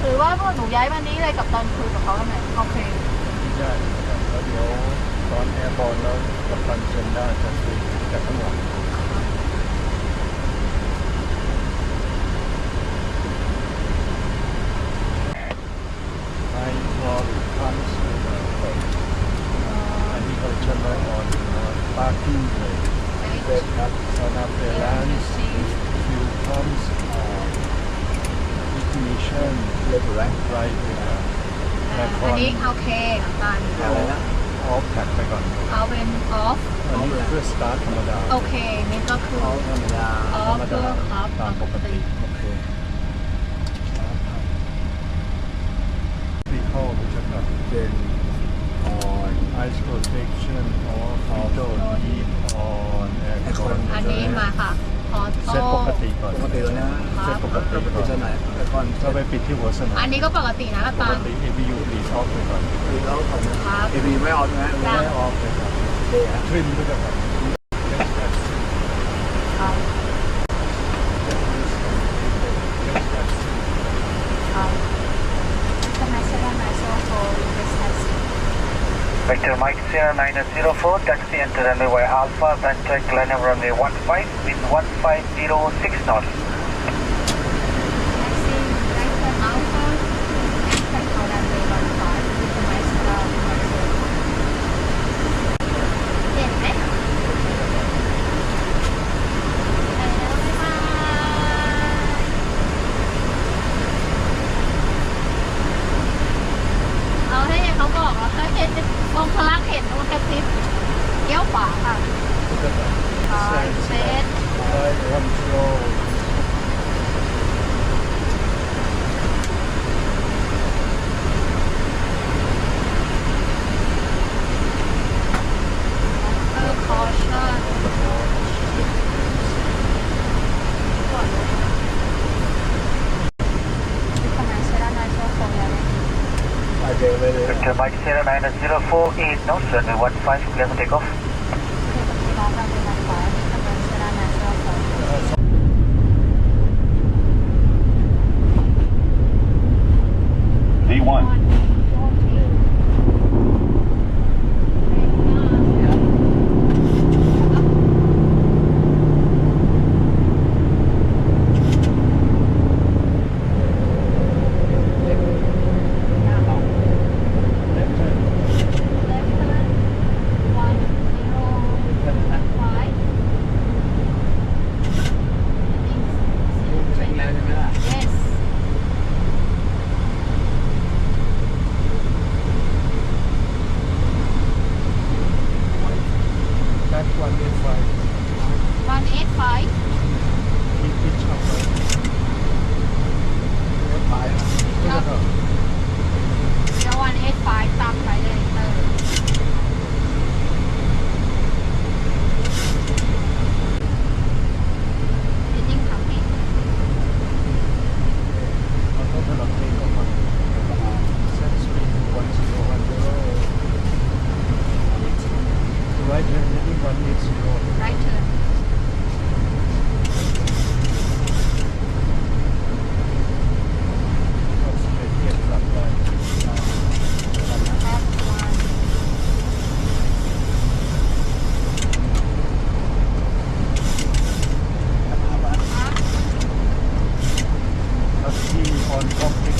หรือว่าพวกหนูย้ายมานี้เลยกับตอนคุยกับเขาทำไมโอเคได้ครับแล้วเดี๋ยวตอนแอร์บอลแล้วกับตันเซนด้าจะคุยกับข้างหลังไอรอพันส์อันนี้เขาจะมาออนปาร์กิ้งเลยเด็ดครับตอนนั้นเวลาฟิวคอมส์ อิกนิชันเลเวลไรท์ไรท์แล้วก็อันนี้โอเคน้ำตาลเอาออฟแท็กไปก่อนเอาเป็นออฟอันนี้เพื่อสตาร์ทธรรมดาโอเค นี่ก็คือเขาธรรมดาออฟเพื่อครับตามปกติโอเครีคอลไปจะกับเป็นออน Ice protection or auto heat on aircon อันนี้มาค่ะ ออเซตโต้ปกติก่อนปกติแล้วนะเซตปกติปกก่ติอนจะไหนแต่ก่อนถ้าไปปิดที่หัวสนามอันนี้ก็ปกตินะน้ำปตากลติ ABU รีออฟไปก่อนคือเขาทำครับเอวีไม่ออนใช่ไหมจ้ะไม่ออฟเลยครับเดี๋ยวทริมด้วยครั Vector Mike Sierra 904, taxi enter runway Alpha, Bantech, line runway 15, wind 150, 6 knots. เขาบอกเหรอเห็นองค์พลักษ์เห็นองค์กระซิบเลี้ยวขวาค่ะใช่เซต to Mike Sierra Minus 048, no, runway 15, clear for takeoff. On complex